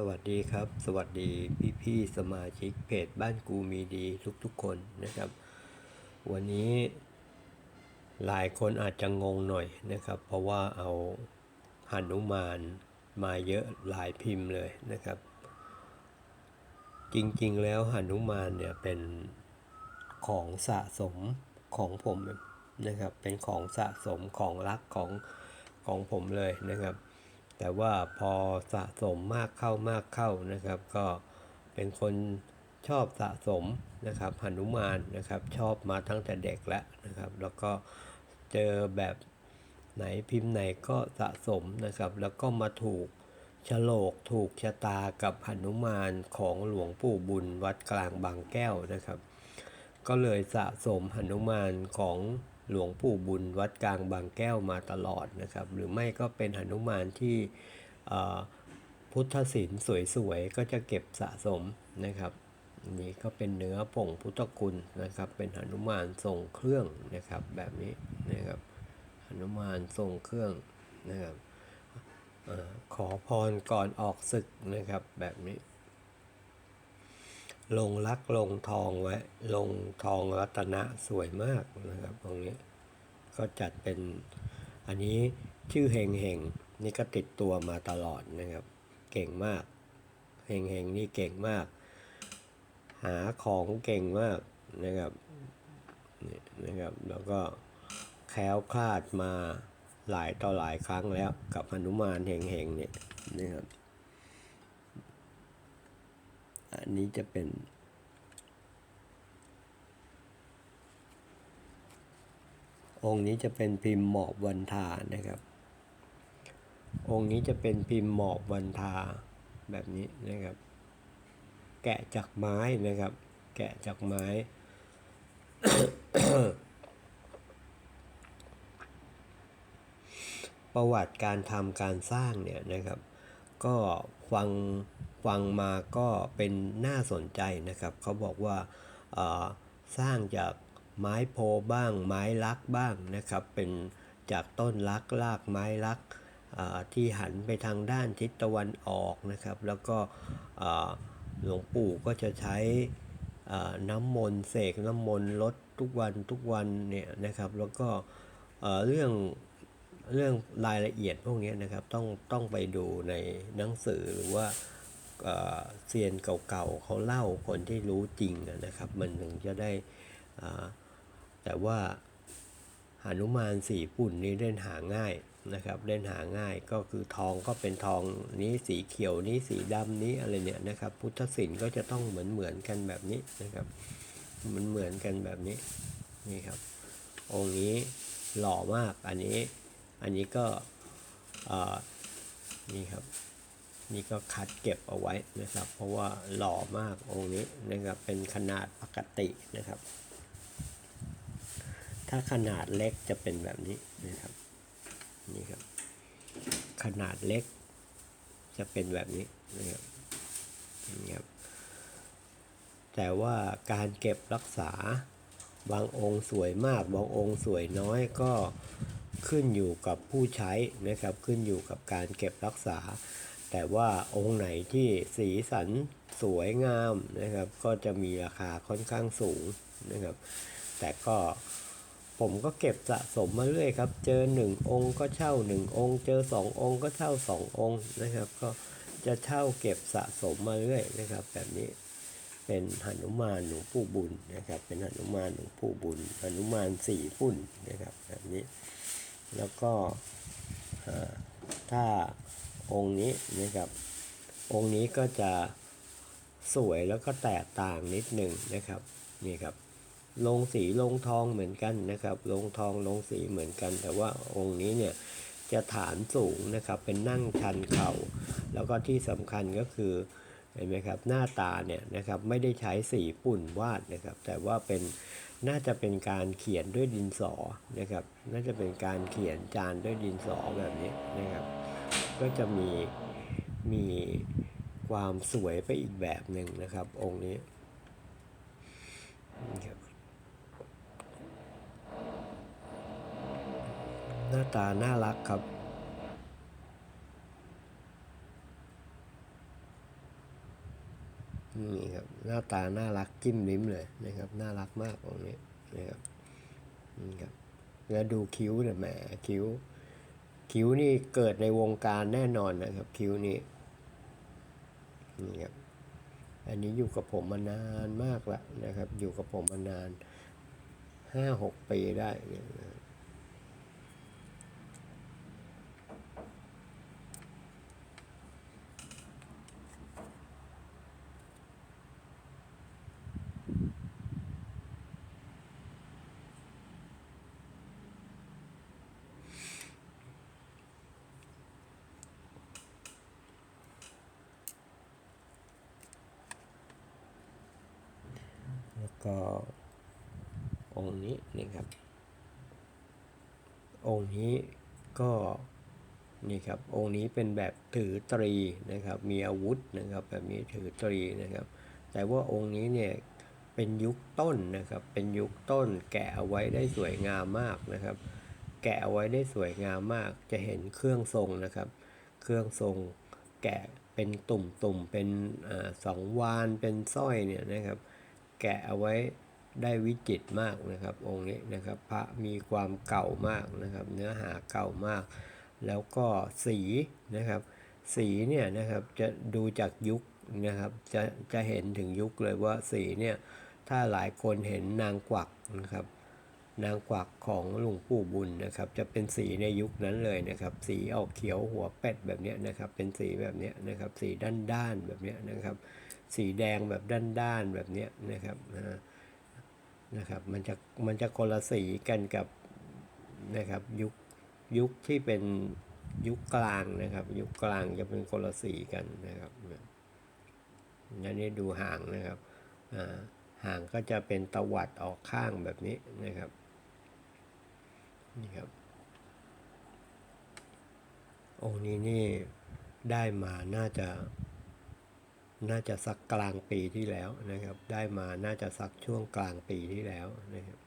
สวัสดีครับ สวัสดีพี่พี่ๆสมาชิกเพจบ้านกูมีดีทุกๆคนนะครับ วันนี้หลายคนอาจจะงงหน่อยนะครับ เพราะว่าเอาหนุมานมาเยอะหลายพิมพ์เลยนะครับ จริงๆแล้วหนุมานเนี่ยเป็นของสะสมของผมนะครับ เป็นของสะสมของรักของของผมเลยนะครับ แต่ว่าพอสะสมมากเข้ามากเข้านะครับ ก็เป็นคนชอบสะสมนะครับหนุมานนะครับ ชอบมาตั้งแต่เด็กแล้วนะครับ แล้วก็เจอแบบไหนพิมพ์ไหนก็สะสมนะครับ แล้วก็มาถูกฉลกถูกชะตากับหนุมานของหลวงปู่บุญวัดกลางบางแก้วนะครับ ก็เลยสะสมหนุมานของ หลวงปู่บุญวัดกลางบางแก้วมาตลอดนะครับ หรือไม่ก็เป็นหนุมานที่พุทธศิลป์สวยๆ ก็จะเก็บสะสมนะครับนี้ก็เป็นเนื้อผงพุทธคุณนะครับ เป็นหนุมานทรงเครื่องนะครับ แบบนี้นะครับหนุมานทรงเครื่องนะครับอขอพรก่อนออกศึกนะครับแบบนี้ ลงรักลงทองไว้ ลงทองรัตนะสวยมากนะครับตรงนี้ก็จัดเป็นอันนี้ชื่อเฮงเฮงนี่ก็ติดตัวมาตลอดนะครับ เก่งมากเฮงเฮงนี่เก่งมาก หาของเก่งมากนะครับนี่นะครับ แล้วก็แคล้วคลาดมาหลายต่อหลายครั้งแล้วกับหนุมานเฮงเฮงเนี่ยนะครับ อันนี้จะเป็น องค์นี้จะเป็นพิมพ์หมอบวันทานะครับ องค์นี้จะเป็นพิมพ์หมอบวันทาแบบนี้นะครับ แกะจากไม้นะครับ แกะจากไม้ประวัติการทำการสร้างเนี่ยนะครับ ก็ฟัง ฟังมาก็เป็นน่าสนใจนะครับ เขาบอกว่าสร้างจากไม้โพบ้าง ไม้ลักบ้างนะครับ เป็นจากต้นลักรากไม้ลักที่หันไปทางด้านทิศตะวันออกนะครับ แล้วก็หลวงปู่ก็จะใช้น้ำมนต์เสกน้ำมนต์ลดทุกวันทุกวันเนี่ยนะครับ แล้วก็เรื่องเรื่องรายละเอียดพวกนี้นะครับต้องต้องไปดูในหนังสือหรือว่า เซียนเก่าๆเขาเล่าคนที่รู้จริงนะครับ มันถึงจะได้แต่ว่าหานุมานสีปุ่นนี้เล่นหาง่ายนะครับเล่นหาง่ายก็คือทองก็เป็นทองนี้สีเขียวนี้สีดำนี้อะไรเนี่ยนะครับ พุทธศิลป์ก็จะต้องเหมือนเหมือนๆกันแบบนี้นะครับมือนเหมือนกันแบบนี้นี่ครับ องค์นี้หล่อมากอันนี้อันนี้ก็นี่ครับ นี่ก็คัดเก็บเอาไว้นะครับ เพราะว่าหล่อมากองค์นี้นะครับเป็นขนาดปกตินะครับ ถ้าขนาดเล็กจะเป็นแบบนี้นะครับนี่ครับ ขนาดเล็กจะเป็นแบบนี้นะครับนี่ครับ แต่ว่าการเก็บรักษาบางองค์สวยมากบางองค์สวยน้อยก็ขึ้นอยู่กับผู้ใช้นะครับ ขึ้นอยู่กับการเก็บรักษา แต่ว่าองค์ไหนที่สีสันสวยงามนะครับ ก็จะมีราคาค่อนข้างสูงนะครับ แต่ก็ผมก็เก็บสะสมมาเรื่อยครับ เจอหนึ่งองค์ก็เช่าหนึ่งองค์ เจอสององค์ก็เช่าสององค์นะครับ ก็จะเช่าเก็บสะสมมาเรื่อยนะครับ แบบนี้เป็นหนุมานหลวงปู่บุญนะครับ เป็นหนุมานหลวงปู่บุญหนุมานสี่ปุ่นนะครับแบบนี้ แล้วก็ถ้า องค์นี้นะครับ องค์นี้ก็จะสวยแล้วก็แตกต่างนิดหนึ่งนะครับนี่ครับลงสีลงทองเหมือนกันนะครับ ลงทองลงสีเหมือนกัน แต่ว่าองค์นี้เนี่ยจะฐานสูงนะครับเป็นนั่งชันเข่า แล้วก็ที่สำคัญก็คือเห็นไหมครับหน้าตาเนี่ยนะครับไม่ได้ใช้สีปุ่นวาดนะครับ แต่ว่าเป็นน่าจะเป็นการเขียนด้วยดินสอนะครับ น่าจะเป็นการเขียนจานด้วยดินสอแบบนี้นะครับ ก็จะมีมีความสวยไปอีกแบบหนึ่งนะครับ องค์นี้นี่ครับหน้าตาน่ารักครับนี่ครับหน้าตาน่ารักจิ้มลิ้มเลยนะครับน่ารักมากองค์นี้นะครับนี่ครับแล้วดูคิ้วเนี่ยแหมคิ้ว คิ้วนี่เกิดในวงการแน่นอนนะครับ คิ้วนี่นี่ครับอันนี้อยู่กับผมมานานมากแล้วนะครับ อยู่กับผมมานานห้าหกปีได้เนี่ยนะครับ แล้ว ก็องค์นี้นี่ครับ องค์นี้ก็นี่ครับองค์นี้เป็นแบบถือตรีนะครับ มีอาวุธนะครับ แบบนี้ถือตรีนะครับ แต่ว่าองค์นี้เนี่ยเป็นยุคต้นนะครับ เป็นยุคต้นแกะเอาไว้ได้สวยงามมากนะครับ แกะเอาไว้ได้สวยงามมาก จะเห็นเครื่องทรงนะครับ เครื่องทรงแกะเป็นตุ่มๆเป็นอสองวานเป็นสร้อยเนี่ยนะครับ แกะเอาไว้ได้วิจิตมากนะครับ องค์นี้นะครับพระมีความเก่ามากนะครับ เนื้อหาเก่ามาก แล้วก็สีนะครับ สีเนี่ยนะครับจะดูจากยุคนะครับจะจะเห็นถึงยุคเลยว่าสีเนี่ยถ้าหลายคนเห็นนางกวักนะครับ นางกวักของหลวงปู่บุญนะครับ จะเป็นสีในยุคนั้นเลยนะครับ สีออกเขียวหัวเป็ดแบบนี้นะครับ เป็นสีแบบนี้นะครับ สีด้านๆแบบนี้นะครับ สีแดงแบบด้านๆแบบนี้นะครับนะครับ มันจะมันจะคนละสีกันกับนะครับยุคยุคที่เป็นยุคกลางนะครับ ยุคกลางจะเป็นคนละสีกันนะครับอันนี้ดูห่างนะครับห่างก็จะเป็นตวัดออกข้างแบบนี้นะครับนี่ครับองค์นี้นี่ได้มาน่าจะ น่าจะสักกลางปีที่แล้วนะครับ ได้มาน่าจะสักช่วงกลางปีที่แล้วนะครับ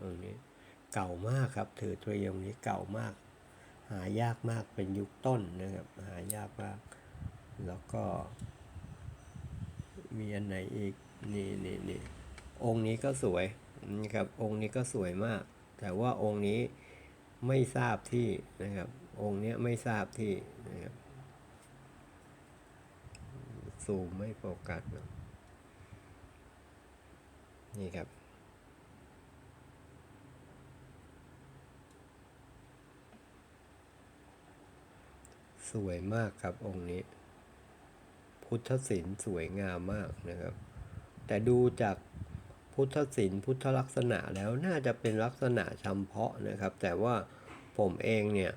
องนี้เก่ามากครับ ถือตรีองนี้เก่ามาก หายากมากเป็นยุคต้นนะครับ หายากมาก แล้วก็ มีอันไหนอีกนี่นี่นี่องค์นี้ก็สวยนะครับ องค์นี้ก็สวยมาก แต่ว่าองค์นี้ไม่ทราบที่นะครับ องค์เนี้ยไม่ทราบที่นะครับ ซูมไม่โฟกัสนะนี่ครับ สวยมากครับองค์นี้ พุทธศิลป์สวยงามมากนะครับ แต่ดูจากพุทธศิลป์พุทธลักษณะแล้วน่าจะเป็นลักษณะเฉพาะนะครับ แต่ว่าผมเองเนี่ย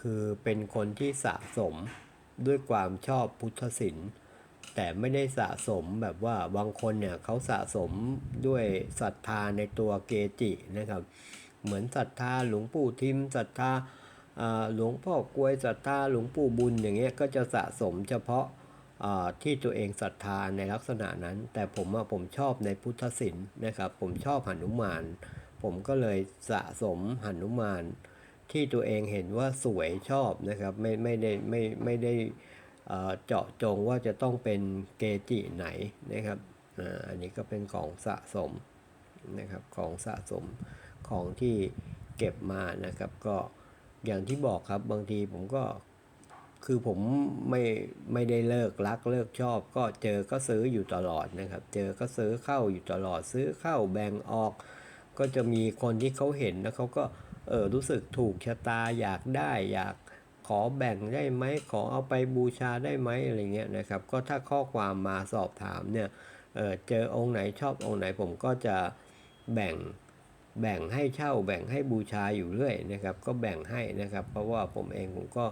คือเป็นคนที่สะสมด้วยความชอบพุทธศิลป์ แต่ไม่ได้สะสมแบบว่าบางคนเนี่ยเขาสะสมด้วยศรัทธาในตัวเกจินะครับ เหมือนศรัทธาหลวงปู่ทิมศรัทธาหลวงพ่อกลวยศรัทธาหลวงปู่บุญอย่างเงี้ยก็จะสะสมเฉพาะที่ตัวเองศรัทธาในลักษณะนั้น แต่ผมว่าผมชอบในพุทธศิลป์นะครับผมชอบหนุมาน ผมก็เลยสะสมหนุมาน ที่ตัวเองเห็นว่าสวยชอบนะครับไม่ไม่ได้ไม่ไม่ได้เอ่อ เจาะจงว่าจะต้องเป็นเกจิไหนนะครับอ,อันนี้ก็เป็นของสะสมนะครับของสะสมของที่เก็บมานะครับ ก็อย่างที่บอกครับบางทีผมก็คือผมไม่ไม่ได้เลิกรักเลิกชอบ ก็เจอก็ซื้ออยู่ตลอดนะครับ เจอก็ซื้อเข้าอยู่ตลอดซื้อเข้าแบ่งออก ก็จะมีคนที่เขาเห็นแล้วเขาก็เออรู้สึกถูกชะตาอยากได้อยาก อแบ่งได้ไหมขอเอาไปบูชาได้ไหมอะไรเงี้ยนะครับ ก็ถ้าข้อความมาสอบถามเนี่ยเเจอองค์ไหนชอบองค์ไหนผมก็จะแบ่งแบ่งให้เช่าแบ่งให้บูชาอยู่เรื่อยนะครับ ก็แบ่งให้นะครับ เพราะว่าผมเองผมก็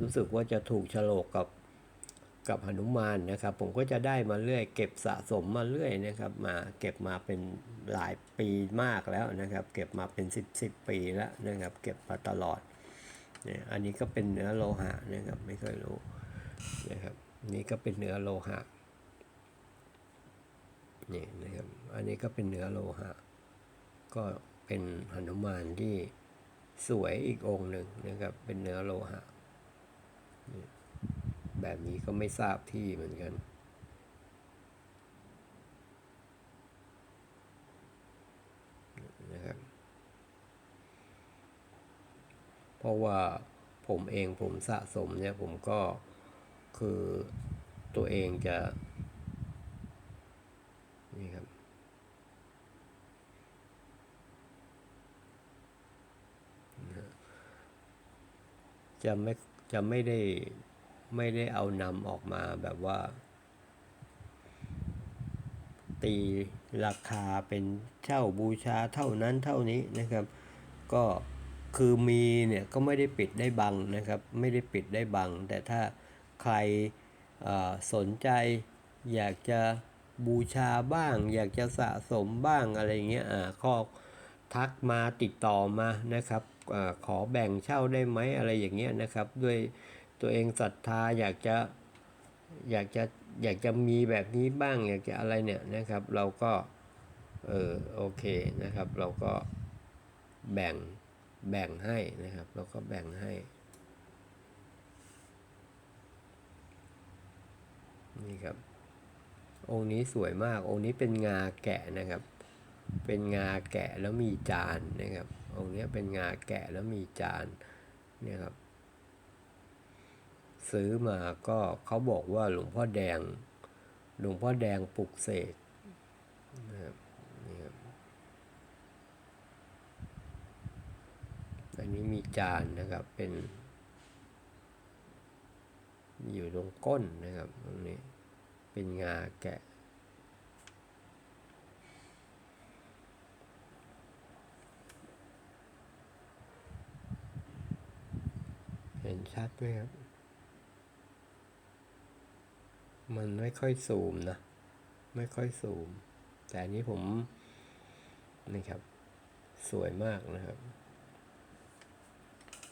รู้สึกว่าจะถูกฉลกกับกับหนุมานนะครับ ผมก็จะได้มาเรื่อย เก็บสะสมมาเรื่อยนะครับ มาเก็บมาเป็นหลายปีมากแล้วนะครับ เก็บมาเป็น 10 10ปีแล้วนะครับ เก็บมาตลอด เนี่ยอันนี้ก็เป็นเนื้อโลหะนะครับไม่เคยรู้นะครับนี่ก็เป็นเนื้อโลหะนี่นะครับอันนี้ก็เป็นเนื้อโลหะ ก็เป็นหนุมานที่สวยอีกองหนึ่งนะครับเป็นเนื้อโลหะ แบบนี้ก็ไม่ทราบที่เหมือนกัน ราะว่าผมเองผมสะสมเนี่ยผมก็คือตัวเองจะนี่ครับจะไม่จะไม่ได้ไม่ได้เอานำออกมาแบบว่า ตีราคาเป็นเช่าบูชาเท่านั้นเท่านี้นะครับ ก็ คือมีเนี่ยก็ไม่ได้ปิดได้บังนะครับ ไม่ได้ปิดได้บัง แต่ถ้าใครสนใจอยากจะบูชาบ้าง อยากจะสะสมบ้างอะไรเงี้ยอ่าก็ทักมาติดต่อมานะครับอขอแบ่งเช่าได้ไหมอะไรอย่างเงี้ยนะครับ ด้วยตัวเองศรัทธาอยากจะอยากจะอยากจะมีแบบนี้บ้าง อยากจะอะไรเนี่ยนะครับ เราก็เออโอเคนะครับ เราก็แบ่ง แบ่งให้นะครับ เราก็แบ่งให้ นี่ครับ องค์นี้สวยมาก องค์นี้เป็นงาแกะนะครับ เป็นงาแกะแล้วมีจานนะครับ องค์นี้เป็นงาแกะแล้วมีจานเนี่ยครับ ซื้อมาก็เขาบอกว่าหลวงพ่อแดง หลวงพ่อแดงปลุกเสกนะครับนี่ครับ อันนี้มี จานนะครับ เป็น อยู่ตรงก้นนะครับตรงนี้เป็นงาแกะ เห็นชัดไหมครับ มันไม่ค่อยซูมนะ ไม่ค่อยซูม แต่อันนี้ผม นี่ครับ สวยมากนะครับ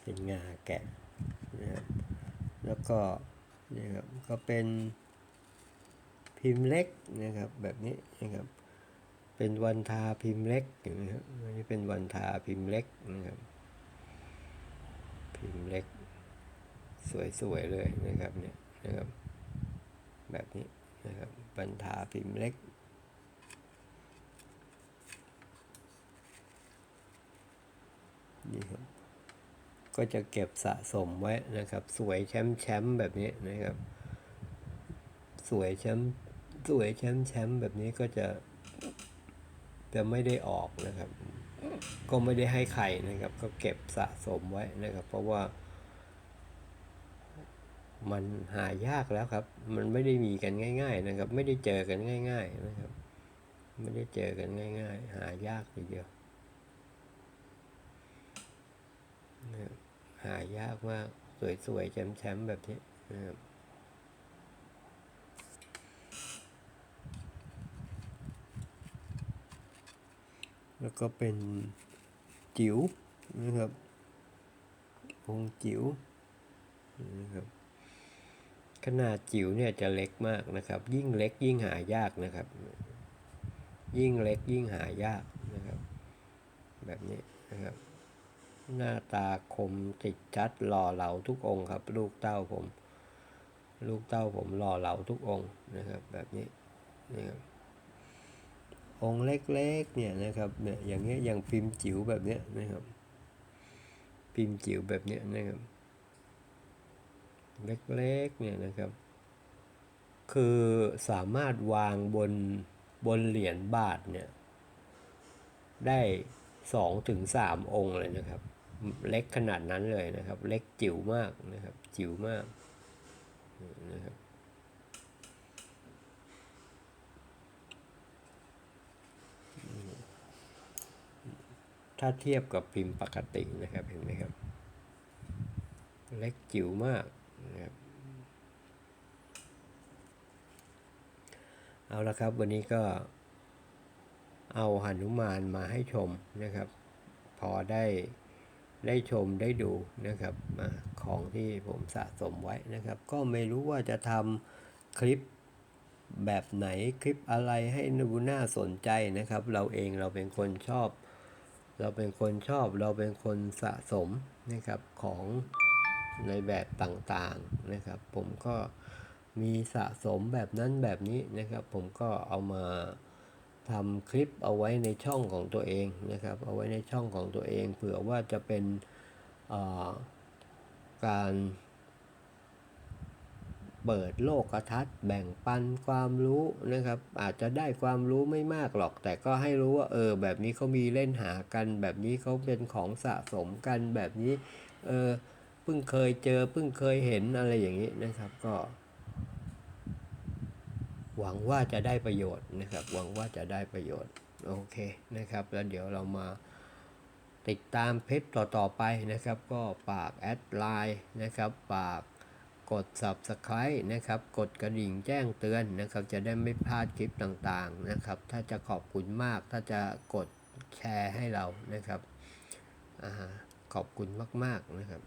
เป็นงาแกะนะครับแล้วก็นี่ครับก็เป็นพิมพ์เล็กนะครับแบบนี้นะครับเป็นวันทาพิมพ์เล็กนไหมครับอันนี้เป็นวันทาพิมพ์เล็กนะครับพิมพ์เล็กสวยๆเลยนะครับเนี่ยนะครับแบบนี้นะครับวันทาพิมพ์เล็กนี่ครับ ก็จะเก็บสะสมไว้นะครับ สวยแชมป์แชมป์แบบนี้นะครับ สวยแชมป์สวยแชมป์แชมป์แบบนี้ก็จะจะไม่ได้ออกนะครับ ก็ไม่ได้ให้ใครนะครับ ก็เก็บสะสมไว้นะครับ เพราะว่า มันหายากแล้วครับ มันไม่ได้มีกันง่าย ๆ นะครับ ไม่ได้เจอกันง่าย ๆ นะครับ ไม่ได้เจอกันง่าย ๆ หายากทีเดียวนะครับ หายากมาก สวยๆแชมป์ๆแบบนี้นะครับแล้วก็เป็นจิ๋วนะครับองจิ๋วนะครับขนาดจิ๋วเนี่ยจะเล็กมากนะครับ ยิ่งเล็กยิ่งหายากนะครับ ยิ่งเล็กยิ่งหายากนะครับ แบบนี้นะครับ หน้าตาคมติดจัดหล่อเหลาทุกองค์ครับ ลูกเต้าผม ลูกเต้าผมหล่อเหลาทุกองค์นะครับ แบบนี้นะครับองเล็กๆเนี่ยนะครับเนี่ยอย่างเงี้ยอย่างพิมพ์จิ๋วแบบเนี้ยนะครับพิมพ์จิ๋วแบบเนี้ยนะครับ เล็กๆเนี่ยนะครับ คือสามารถวางบนบนเหรียญบาทเนี่ยได้สองถึงสามองค์เลยนะครับ เล็กขนาดนั้นเลยนะครับ เล็กจิ๋วมากนะครับ จิ๋วมากนะครับถ้าเทียบกับพิมพ์ปกตินะครับเห็นไหมครับ เล็กจิ๋วมากนะครับเอาละครับวันนี้ก็เอาหนุมานมาให้ชมนะครับ พอได้ ได้ชมได้ดูนะครับของที่ผมสะสมไว้นะครับ ก็ไม่รู้ว่าจะทำคลิปแบบไหนคลิปอะไรให้ดูน่าสนใจนะครับ เราเองเราเป็นคนชอบ เราเป็นคนชอบเราเป็นคนสะสมนะครับของในแบบต่างๆนะครับ ผมก็มีสะสมแบบนั้นแบบนี้นะครับ ผมก็เอามา ทำคลิปเอาไว้ในช่องของตัวเองนะครับ เอาไว้ในช่องของตัวเองเผื่อว่าจะเป็นการเปิดโลกทัศน์แบ่งปันความรู้นะครับ อาจจะได้ความรู้ไม่มากหรอก แต่ก็ให้รู้ว่าเออ แบบนี้เขามีเล่นหากัน แบบนี้เขาเป็นของสะสมกันแบบนี้เออเพิ่งเคยเจอเพิ่งเคยเห็นอะไรอย่างนี้นะครับ ก็ หวังว่าจะได้ประโยชน์นะครับ หวังว่าจะได้ประโยชน์ โอเคนะครับ แล้วเดี๋ยวเรามาติดตามคลิปต่อ ๆ ไปนะครับ ก็ฝากแอดไลน์นะครับฝากกด Subscribe นะครับ กดกระดิ่งแจ้งเตือนนะครับ จะได้ไม่พลาดคลิปต่างๆนะครับ ถ้าจะขอบคุณมาก ถ้าจะกดแชร์ให้เรานะครับอขอบคุณมาก ๆ นะครับ